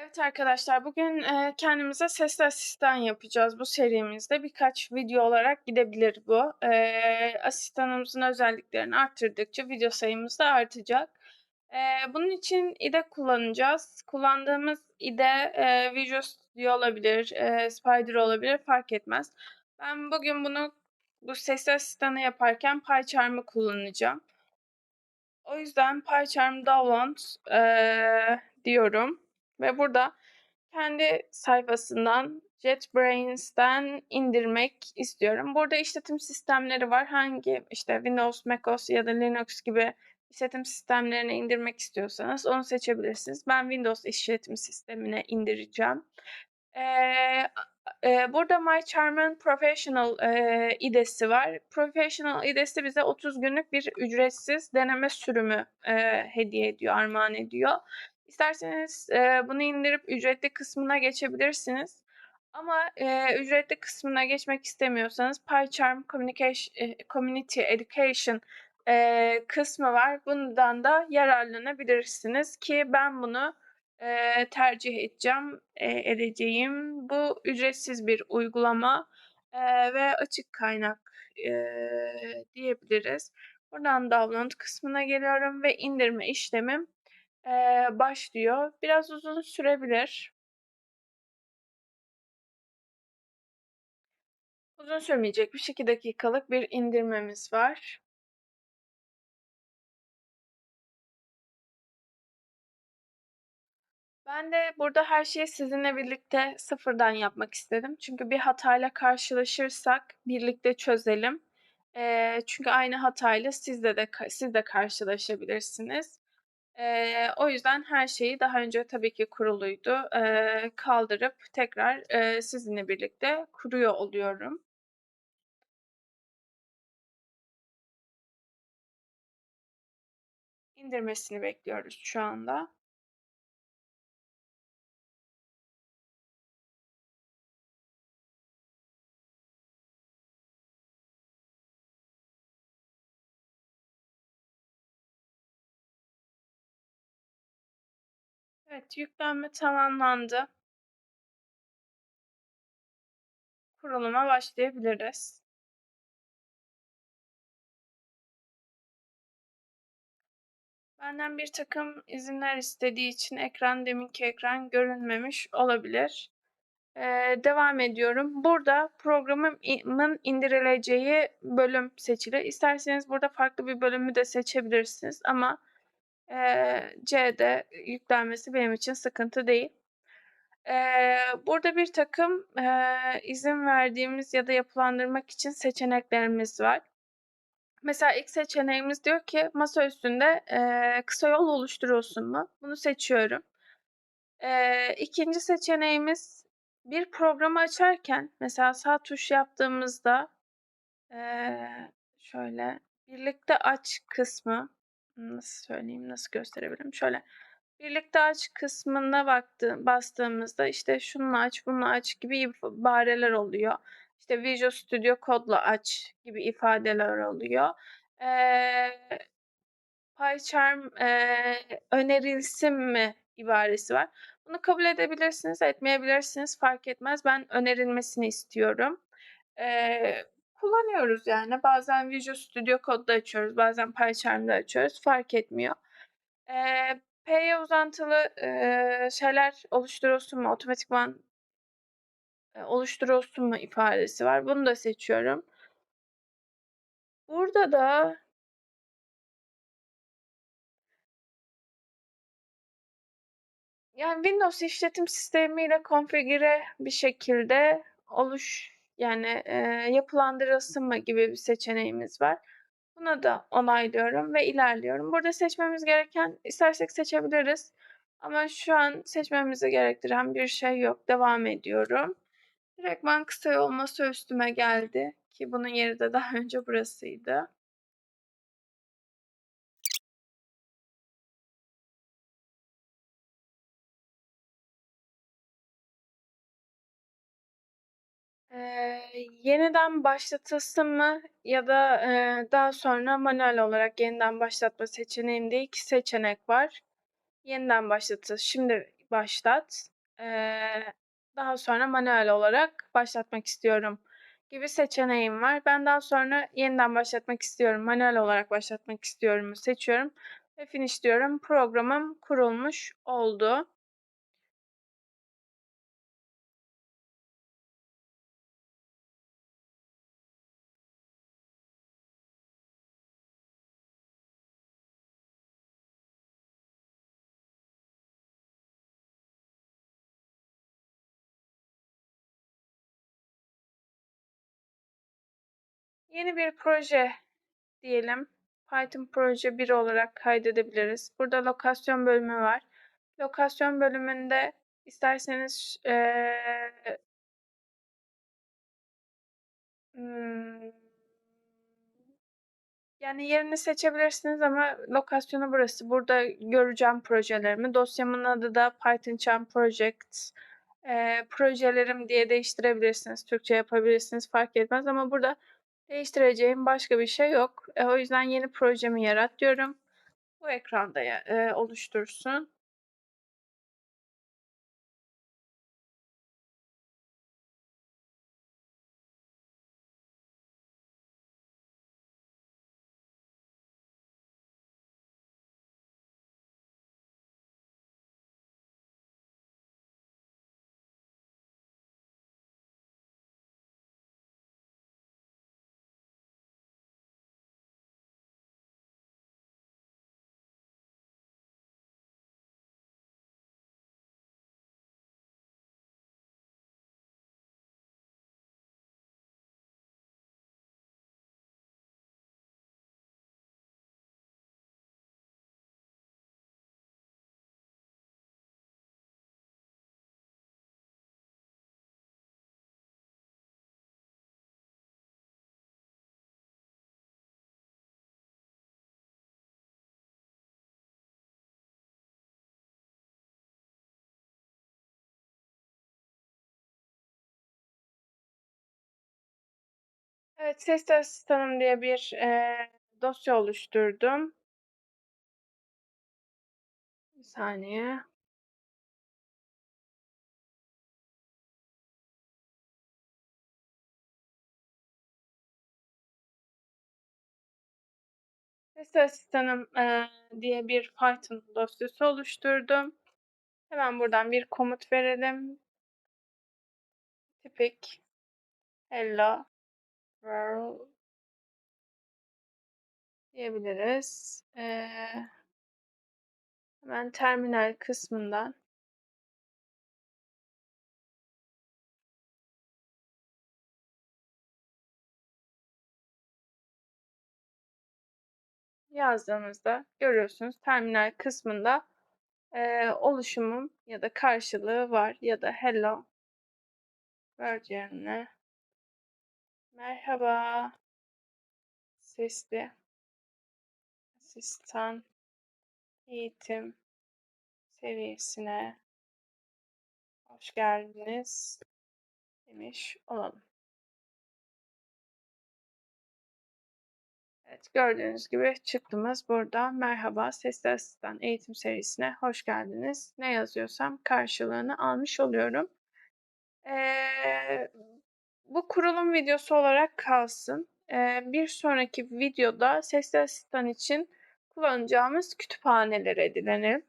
Evet arkadaşlar, bugün, eee, kendimize sesli asistan yapacağız bu serimizde. Birkaç video olarak gidebilir bu. Eee, asistanımızın özelliklerini arttırdıkça video sayımız da artacak. Eee, bunun için IDE kullanacağız. Kullandığımız IDE, Visual Studio olabilir, Spider olabilir, fark etmez. Ben bugün bunu, bu sesli asistanı yaparken PyCharm'ı kullanacağım. O yüzden PyCharm download, eee, diyorum ve burada kendi sayfasından JetBrains'ten indirmek istiyorum. Burada işletim sistemleri var. Hangi işte Windows, macOS ya da Linux gibi işletim sistemlerini indirmek istiyorsanız onu seçebilirsiniz. Ben Windows işletim sistemine indireceğim. Eee, eee, burada MyCharm'ın Professional eee, IDE'si var. Professional IDE'si bize 30 günlük bir ücretsiz deneme sürümü eee, hediye ediyor, armağan ediyor. İsterseniz eee, bunu indirip ücretli kısmına geçebilirsiniz. Ama eee, ücretli kısmına geçmek istemiyorsanız PyCharm Communication, eee, Community Education eee, kısmı var. Bundan da yararlanabilirsiniz ki ben bunu eee, tercih edeceğim, eee, edeceğim. Bu ücretsiz bir uygulama eee, ve açık kaynak eee, diyebiliriz. Buradan download kısmına geliyorum ve indirme işlemim eee, başlıyor. Biraz uzun sürebilir. Uzun sürmeyecek bir 2 dakikalık bir indirmemiz var. Ben de burada her şeyi sizinle birlikte sıfırdan yapmak istedim. Çünkü bir hatayla karşılaşırsak birlikte çözelim. Eee, çünkü aynı hatayla sizde de siz de karşılaşabilirsiniz. Eee, o yüzden her şeyi daha önce tabii ki kuruluydu. Eee, kaldırıp tekrar eee, sizinle birlikte kuruyor oluyorum. İndirmesini bekliyoruz şu anda. Evet, yüklenme tamamlandı. Kuruluma başlayabiliriz. Benden bir takım izinler istediği için ekran deminki ekran görünmemiş olabilir. Ee, devam ediyorum. Burada programımın indirileceği bölüm seçili. İsterseniz burada farklı bir bölümü de seçebilirsiniz ama e, C'de yüklenmesi benim için sıkıntı değil. Ee, burada bir takım e, izin verdiğimiz ya da yapılandırmak için seçeneklerimiz var. Mesela ilk seçeneğimiz diyor ki masa üstünde e, kısa yol oluşturulsun mu? Bunu seçiyorum. E, ikinci seçeneğimiz bir programı açarken mesela sağ tuş yaptığımızda e, şöyle birlikte aç kısmı nasıl söyleyeyim nasıl gösterebilirim şöyle birlikte aç kısmına baktı, bastığımızda işte şununla aç bununla aç gibi ibareler oluyor. İşte Visual Studio kodla aç gibi ifadeler oluyor. Eee PyCharm eee, önerilsin mi ibaresi var. Bunu kabul edebilirsiniz, etmeyebilirsiniz fark etmez. Ben önerilmesini istiyorum. Eee, kullanıyoruz yani. Bazen Visual Studio Code'da açıyoruz, bazen PyCharm'da açıyoruz. Fark etmiyor. Eee P'ye uzantılı eee, şeyler oluşturulsun mu? Otomatikman e, oluşturulsun mu ifadesi var. Bunu da seçiyorum. Burada da Yani Windows işletim sistemiyle konfigüre bir şekilde oluş yani e, yapılandırılsın mı gibi bir seçeneğimiz var. Buna da onaylıyorum ve ilerliyorum. Burada seçmemiz gereken istersek seçebiliriz. Ama şu an seçmemizi gerektiren bir şey yok. Devam ediyorum. Direktman kısa yol masa üstüme geldi ki bunun yeri de daha önce burasıydı. Eee, yeniden başlatılsın mı ya da eee, daha sonra manuel olarak yeniden başlatma seçeneğinde iki seçenek var. Yeniden başlatıl. Şimdi başlat. Eee, daha sonra manuel olarak başlatmak istiyorum gibi seçeneğim var. Ben daha sonra yeniden başlatmak istiyorum, manuel olarak başlatmak istiyorumu seçiyorum ve finish diyorum. Programım kurulmuş oldu. Yeni bir proje diyelim. Python proje 1 olarak kaydedebiliriz. Burada lokasyon bölümü var. Lokasyon bölümünde isterseniz ımm yani yerini seçebilirsiniz ama lokasyonu burası. Burada göreceğim projelerimi. Dosyamın adı da PythonCharm Projects. Eee, projelerim diye değiştirebilirsiniz. Türkçe yapabilirsiniz, fark etmez ama burada değiştireceğim başka bir şey yok. Eee, o yüzden yeni projemi yarat diyorum. Bu ekranda eee, oluştursun. Evet, Sesli Asistanım diye bir, eee, dosya oluşturdum. Bir saniye. Sesli Asistanım, eee, diye bir Python dosyası oluşturdum. Hemen buradan bir komut verelim. Tipik hello world diyebiliriz. Eee hemen terminal kısmından yazdığımızda görüyorsunuz terminal kısmında, eee, oluşumum ya da karşılığı var ya da hello world yerine merhaba sesli asistan eğitim seviyesine hoş geldiniz demiş olalım. Evet, gördüğünüz gibi çıktımız burada. Merhaba, Sesli Asistan eğitim serisine hoş geldiniz. Ne yazıyorsam karşılığını almış oluyorum. Eee, bu kurulum videosu olarak kalsın. Eee, bir sonraki videoda Sesli Asistan için kullanacağımız kütüphaneleri edinelim.